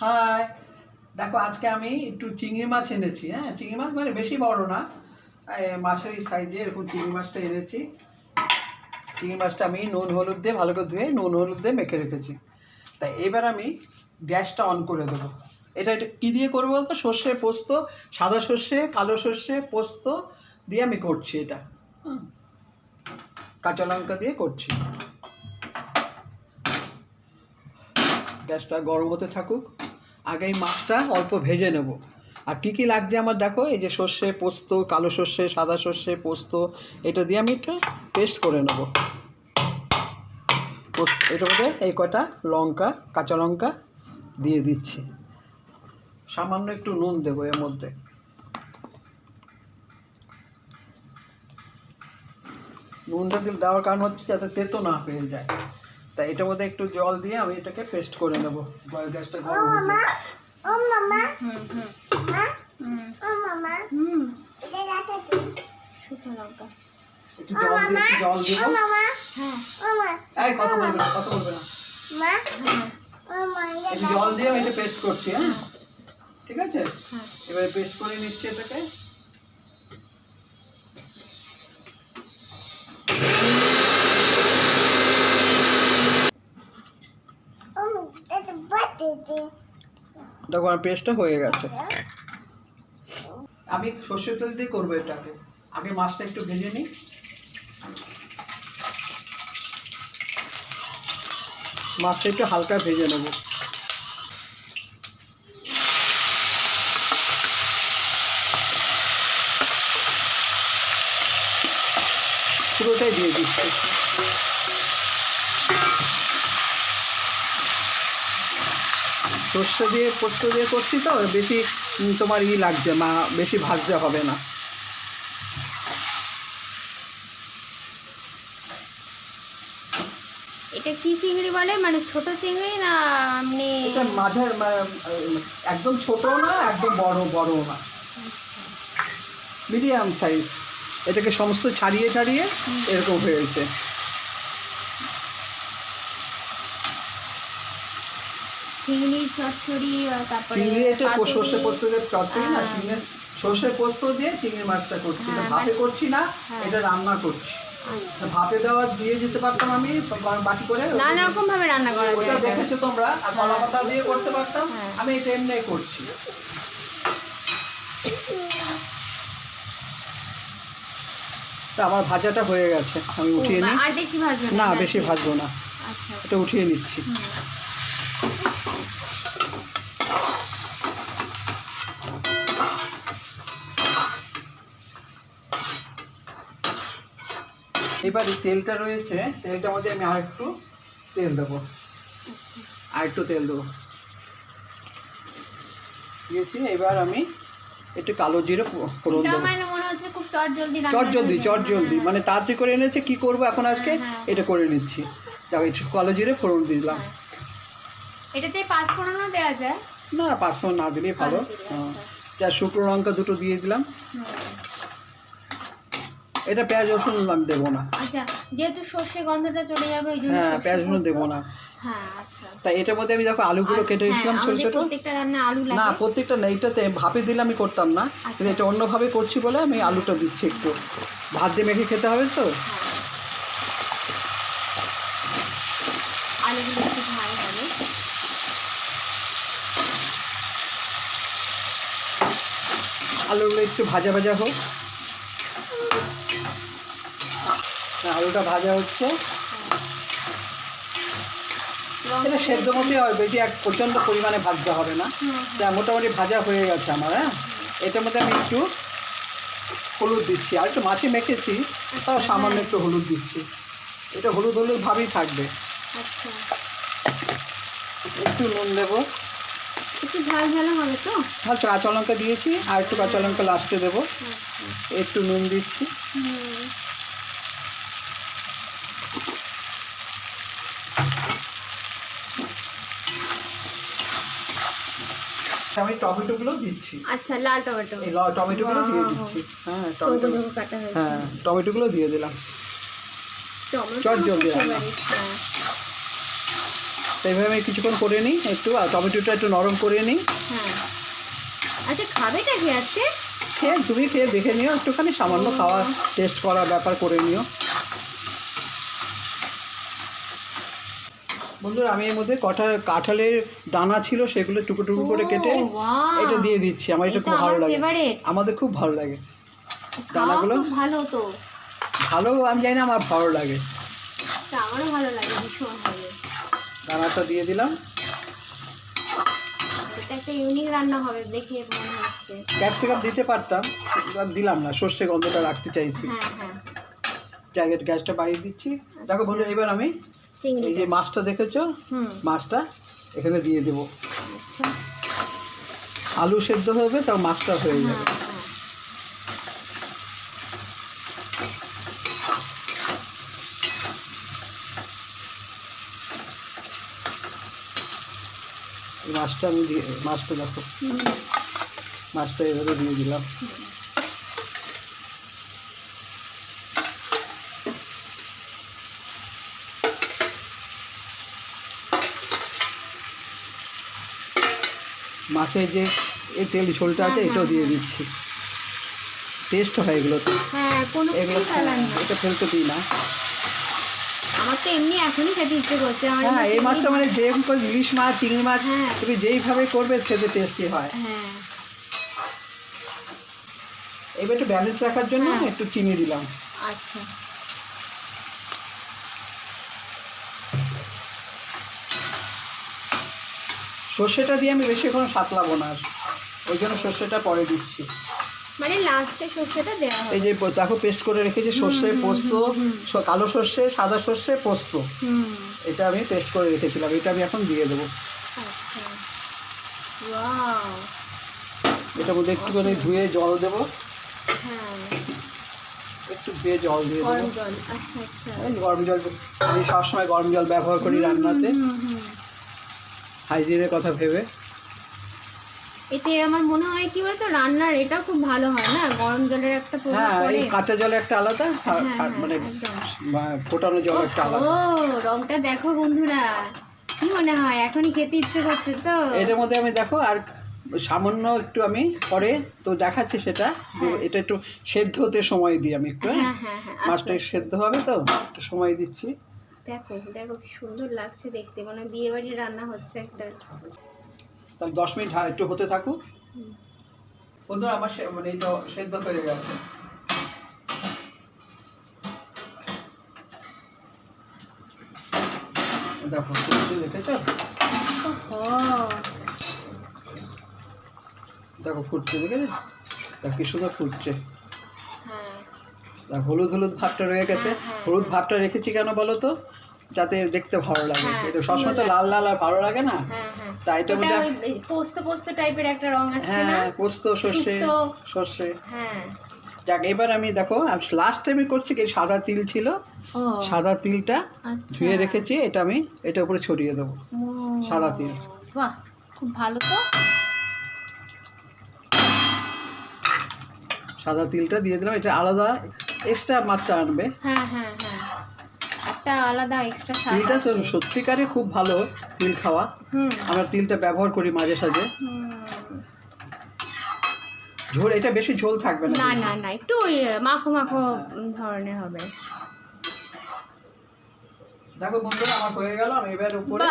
High. দেখো, আজকে আমি একটু চিংড়ি মাছ এনেছি হ্যাঁ? চিংড়ি মাছ মানে বেশি বড় না। মাছের এই সাইজে এরকম চিংড়ি মাছটা এনেছি। চিংড়ি মাছটা আমি নুন, হলুদ দিয়ে ভালো করে ধুয়ে নুন, হলুদ দিয়ে মেখে রেখেছি। তাই এবার আমি গ্যাসটা অন করে দেবো। এটা এটা কী দিয়ে করব বলতো? সর্ষে পোস্ত, সাদা সর্ষে, কালো সর্ষে, পোস্ত দিয়ে আমি করছি এটা। কাঁচা লঙ্কা দিয়ে করছি। গ্যাসটা গরম হতে থাকুক। আগে মাছটা অল্প ভেজে নেব। আর কী কী লাগছে আমার দেখো, এই যে সর্ষে, পোস্ত, কালো সর্ষে, সাদা সর্ষে, পোস্ত, এটা দিয়ে আমি একটু পেস্ট করে নেব। এটার মধ্যে এই কটা লঙ্কা, কাঁচা লঙ্কা দিয়ে দিচ্ছি। সামান্য একটু নুন দেবো এর মধ্যে। নুনটা দিলে দেওয়ার কারণ হচ্ছে যাতে তেতো না পেয়ে যায়। তাই এটার মধ্যে একটু জল দিয়ে আমি এটাকে পেস্ট করে নেব। গ্যাসটা গরম হতে দিই। ও মামা। হুম হুম। মা হুম। ও মামা। হুম। এটা রাখা শুকনো লঙ্কা। একটু জল দিয়ে একটু জল ও দেবো মামা। হ্যাঁ। ও মা এই কথা বলবে না কথা বলবে না। মা হ্যাঁ। ও মা এটা একটু জল দিয়ে আমি এটা পেস্ট করছি হ্যাঁ? ঠিক আছে? হ্যাঁ। এবারে পেস্ট করে নিচ্ছি এটাকে ও মা এটা বাটি দি দেখো আমার পেস্টটা হয়ে গেছে। আমি সর্ষের তেল দিয়ে করব এটাকে। আগে মাছটা একটু ভেজে নিই। মাছটা একটু হালকা ভেজে নেব। পুরোটাই দিয়ে দিচ্ছি। সর্ষে দিয়ে পোস্ত দিয়ে করছি তো বেশি তোমার ই লাগছে মা বেশি ভাজতে হবে না। এটা কি চিংড়ি বলে? মানে ছোট চিংড়ি না এমনি এটা মাঝার একদম ছোট না একদম বড় বড় না। Medium size. এটাকে সমস্ত ছাড়িয়ে ছাড়িয়ে এরকম হয়েছে। চিংড়ি চচ্চড়ি তারপরে চিংড়ি এটা সর্ষে পোস্ত দিয়ে চচ্চড়ি না হ্যাঁ। চিংড়ি সর্ষে পোস্ত দিয়ে চিংড়ি মাছটা করছি। এটা হ্যাঁ, ভাপে মানে- করছি না হ্যাঁ। এটা রান্না করছি। আচ্ছা। ভাপে দেওয়া দিয়ে যেতে পারতাম আমি বাটি করে নানা রকম ভাবে রান্না করা ওটা দেখেছ তোমরা আর কলা পাতা দিয়ে করতে পারতাম। আমি এটা এমনি করছি। তা আমার ভাজাটা হয়ে গেছে আমি উঠিয়ে নিই। আর বেশি ভাজবে না বেশি ভাজবো না। আচ্ছা। এটা উঠিয়ে নিচ্ছি। এবার তেলটা রয়েছে তেলটার মধ্যে আমি আর একটু তেল দেবো। আর একটু তেল দেবো। দিয়েছি এবার আমি একটু কালো জিরে ফোড়ন দেবো। চট জলদি চট জলদি মানে তাড়াতাড়ি করে এনেছে কি করব এখন আজকে? হ্যাঁ। এটা করে নিচ্ছি। যাও একটু কালো জিরে ফোড়ন দিলাম। এটাতে পাঁচ ফোড়নও দেওয়া যায়? না পাঁচফোড়ন না দিলেই ভালো। হ্যাঁ। আচ্ছা। যা শুকনো লঙ্কা দুটো দিয়ে দিলাম। এটা পেঁয়াজ রসুন আমি দেবো না। আচ্ছা যেহেতু সর্ষে গন্ধটা চলে যাবে ওই জন্য হ্যাঁ পেঁয়াজ রসুন। দেবো না। হ্যাঁ আচ্ছা। তাই এটার মধ্যে আমি দেখো আলুগুলো কেটে হ্যাঁ, রেখেছিলাম ছোটো প্রত্যেকটা রান্না আলু না প্রত্যেকটা না এইটাতে ভাপে দিলে আমি করতাম না। কিন্তু এটা অন্যভাবে করছি বলে আমি আলুটা দিচ্ছি একটু। ভাত দিয়ে মেখে খেতে হবে তো? হ্যাঁ। আলুগুলো একটু ঝাল হবে। আলুগুলো একটু ভাজা ভাজা হোক হ্যাঁ, আলুটা ভাজা হচ্ছে। এটা সেদ্ধ মতোই হয় বেশি এক প্রচণ্ড পরিমাণে ভাজতে হবে না। যা মোটামুটি ভাজা হয়ে গেছে আমার হ্যাঁ? এটার মধ্যে আমি একটু হলুদ দিচ্ছি। আর একটু মাছে মেখেছি তাও সামান্য একটু হলুদ দিচ্ছি। এটা হলুদ হলুদ ভাবেই থাকবে। আচ্ছা। একটু নুন দেবো। একটু ঝাল ঝাল হবে তো? আর কাঁচা লঙ্কা দিয়েছি আর একটু কাঁচা লঙ্কা লাস্টে দেবো। আচ্ছা। একটু নুন দিচ্ছি। হুম। আমি টমেটোগুলো দিচ্ছি। আচ্ছা লাল টমেটো। এই ল- টমেটোগুলো দিয়ে দিচ্ছি। হ্যাঁ টমেটো কাটা হয়েছে। হ্যাঁ টমেটোগুলো দিয়ে দিলাম। চট জলদি হ্যাঁ। এইভাবে আমি কিছুক্ষণ করে নিই একটু আর টমেটোটা একটু নরম করে নিই। হ্যাঁ। আচ্ছা খাবেটা কি আজকে? খেয়ে তুমি খেয়ে দেখে নিও একটুখানি সামান্য খাওয়া টেস্ট করার ব্যাপার করে নিও। বন্ধুরা আমি এর মধ্যে কটা কাঁঠালের দানা ছিল সেগুলো টুকরো টুকরো করে কেটে এটা দিয়ে দিচ্ছি। আমার এটা খুব ভালো লাগে। আমাদের খুব ভালো লাগে। দানাগুলো ভালো তো। ভালো আমি জানি না আমার ভালো লাগে। তা আমারও ভালো লাগে ভীষণ ভালো। দানাটা দিয়ে দিলাম। এটা একটা ইউনিক রান্না হবে দেখে মনে হচ্ছে। ক্যাপসিকাম দিতে পারতাম দিলাম না সর্ষে গন্ধটা রাখতে চাইছি। হ্যাঁ হ্যাঁ। গ্যাসটা বাড়িয়ে দিচ্ছি। দেখো বন্ধু এবার আমি এই যে মাছটা দেখেছ? মাছটা এখানে দিয়ে দেবো। আচ্ছা। আলু সেদ্ধ হবে তার মাছটা হয়ে হ্যাঁ যাবে হ্যাঁ মাছটা আমি দিয়ে মাছটা দেখো। মাছটা এভাবে দিয়ে দিলাম। মাছের যে এই তেল ঝোলটা আছে হ্যাঁ, এটাও হ্যাঁ, দিয়ে হ্যাঁ। দিচ্ছি। টেস্ট হয় এগুলো তো হ্যাঁ এগুলো এটা ফেলতে দিই না। আমার তো এমনি এখনই খেতে ইচ্ছে করছে হ্যাঁ এই মাছটা মানে যে ইলিশ মাছ চিংড়ি মাছ। তুমি যেইভাবে করবে খেতে টেস্টি হয়। হ্যাঁ। এবার একটু ব্যালেন্স রাখার জন্য। একটু চিনি দিলাম। আচ্ছা। সর্ষেটা দিয়ে আমি বেশিক্ষণ সাতলাবো না আর। ওই জন্য সর্ষেটা পরে দিচ্ছি। মানে লাস্টে সর্ষেটা দেওয়া এই যে দেখো পেস্ট করে রেখেছি সর্ষে পোস্ত কালো সর্ষে সাদা সর্ষে পোস্ত। এটা আমি পেস্ট করে রেখেছিলাম এটা আমি এখন দিয়ে দেবো। আচ্ছা। এটার মধ্যে একটু করে ধুয়ে জল দেবো। হ্যাঁ। একটু ধুয়ে জল দিয়ে দেবো। গরম জল আচ্ছা আচ্ছা। গরম জল আমি সবসময় গরম জল ব্যবহার করি রান্নাতে। হাইজিনের কথা ভেবে। এতে আমার মনে হয় কি বলতো রান্নার এটা খুব ভালো হয় না? গরম জলের একটা প্রভাব হ্যাঁ পড়ে। কাঁচা জলে একটা আলাদা হ্যাঁ, হ্যাঁ, মানে ফোটানো জল একটা আলাদা। ও রংটা দেখো বন্ধুরা। কি মনে হয়? এখনই খেতে ইচ্ছে করছে তো। এটার মধ্যে আমি দেখো আর সামান্য একটু আমি পরে তো দেখাচ্ছি সেটা। এটা একটু সেদ্ধ হতে সময় দিই আমি একটু হ্যাঁ। হ্যাঁ হ্যাঁ হ্যাঁ মাছটা আচ্ছা। সেদ্ধ হবে তো একটু সময় দিচ্ছি। দেখো দেখো কি সুন্দর লাগছে দেখতে। মানে বিয়ে বাড়ির রান্না হচ্ছে একটা। তাহলে দশ মিনিট একটু হতে থাকুক। বন্ধুরা আমার মানে এটা সেদ্ধ হয়ে গেছে। দেখো ফুটছে দেখেছ? দেখো ফুটছে দেখেছ? দেখো কি সুন্দর ফুটছে। হ্যাঁ। হলুদ হলুদ ভাবটা রয়ে গেছে। হ্যাঁ, হ্যাঁ, হলুদ ভাবটা রেখেছি কেন বলো তো? যাতে দেখতে ভালো লাগে। হ্যাঁ, এটা সবসময় তো লাল লাল আর ভালো লাগে না? হ্যাঁ হ্যাঁ। তাই এটার ওটা মধ্যে পোস্ত পোস্ত টাইপের একটা রং আছে না? হ্যাঁ পোস্ত সর্ষে সর্ষে। হ্যাঁ। যাক এবার আমি দেখো লাস্ট টাইমে করছি কি সাদা তিল ছিল। সাদা তিলটা আচ্ছা। ধুয়ে রেখেছি এটা আমি এটা উপরে ছড়িয়ে দেবো সাদা তিল। বাহ খুব ভালো তো। সাদা তিলটা দিয়ে দিলাম এটা আলাদা এক্সট্রা মাত্রা আনবে। হ্যাঁ হ্যাঁ হ্যাঁ। একটা আলাদা এক্সট্রা স্বাদ তো সত্যিকারে খুব ভালো তিল খাওয়া। হুম। আমরা তিলটা ব্যবহার করি মাঝে সাঝে। ঝোল এটা বেশি ঝোল থাকবে না। না না না একটু মাখো মাখো ধরনের হবে। দেখো বন্ধুরা আমার হয়ে গেল আমি এবার উপরে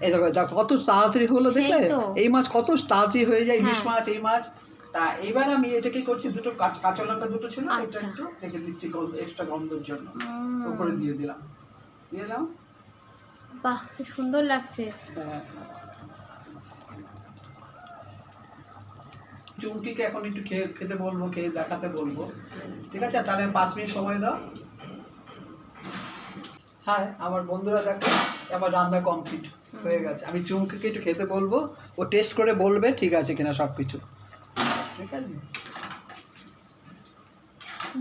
এই দেখো দেখো কত তাড়াতাড়ি হলো দেখলে? এই মাছ কত তাড়াতাড়ি হয়ে যায় ইলিশ হ্যাঁ। মাছ এই মাছ। তা এবার আমি এটাকে করছি দুটো কাঁচ- লঙ্কা দুটো ছিল এটা আচ্ছা। একটু রেখে দিচ্ছি এক্সট্রা গন্ধের জন্য। উপরে দিয়ে দিলাম। বাহ কি সুন্দর লাগছে। চুমকিকে এখন একটু খেতে বলব খেয়ে দেখাতে বলব। ঠিক আছে তাহলে পাঁচ মিনিট সময় দাও। হ্যাঁ আমার বন্ধুরা দেখো আমার রান্না কমপ্লিট হয়ে গেছে। আমি চুমকিকে একটু খেতে বলব ও টেস্ট করে বলবে ঠিক আছে কিনা সব কিছু ঠিক আছে?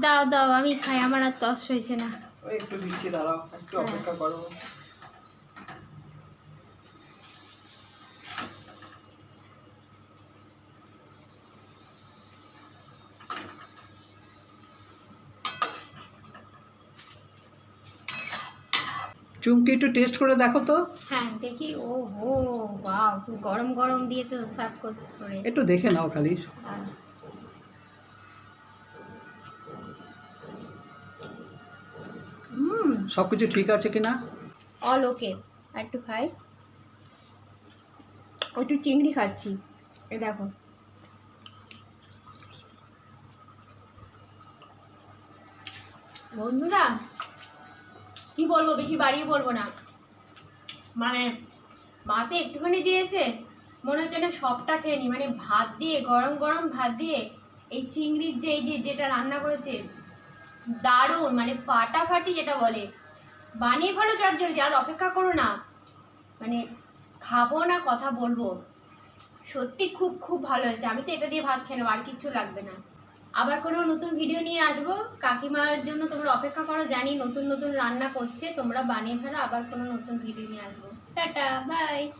দাও দাও আমি খাই আমার আর তস হয়েছে না। ওই একটু দিচ্ছি দাঁড়াও একটু হ্যাঁ। অপেক্ষা করো। চুমকি একটু টেস্ট করে দেখো তো। হ্যাঁ দেখি ও হো বাহ গরম গরম দিয়েছ সার্ভ করে একটু দেখে নাও খালি। সব কিছু ঠিক আছে কি না অল ওকে আর একটু খাই। একটু চিংড়ি খাচ্ছি। এ দেখো। বন্ধুরা, কি বলব, বেশি বাড়িয়ে বলব না। মানে মাতে একটুখানি দিয়েছে, মনে হচ্ছে না সবটা খেয়ে নি। মানে ভাত দিয়ে, গরম গরম ভাত দিয়ে, এই চিংড়ির যে, এই যে, যেটা রান্না করেছে দারুণ মানে ফাটাফাটি যেটা বলে। বানিয়ে ভালো চটজলদি, আর অপেক্ষা করো না। মানে খাব না, কথা বলব। সত্যি খুব খুব ভালো হয়েছে। আমি তো এটা দিয়ে ভাত খেয়ে নেব, আর কিচ্ছু লাগবে না। আবার কোনো নতুন ভিডিও নিয়ে আসব। কাকিমার জন্য তোমরা অপেক্ষা করো, জানি নতুন নতুন রান্না করছে। তোমরা বানিয়ে ফেলো, আবার কোনো নতুন ভিডিও নিয়ে আসব। Tata bye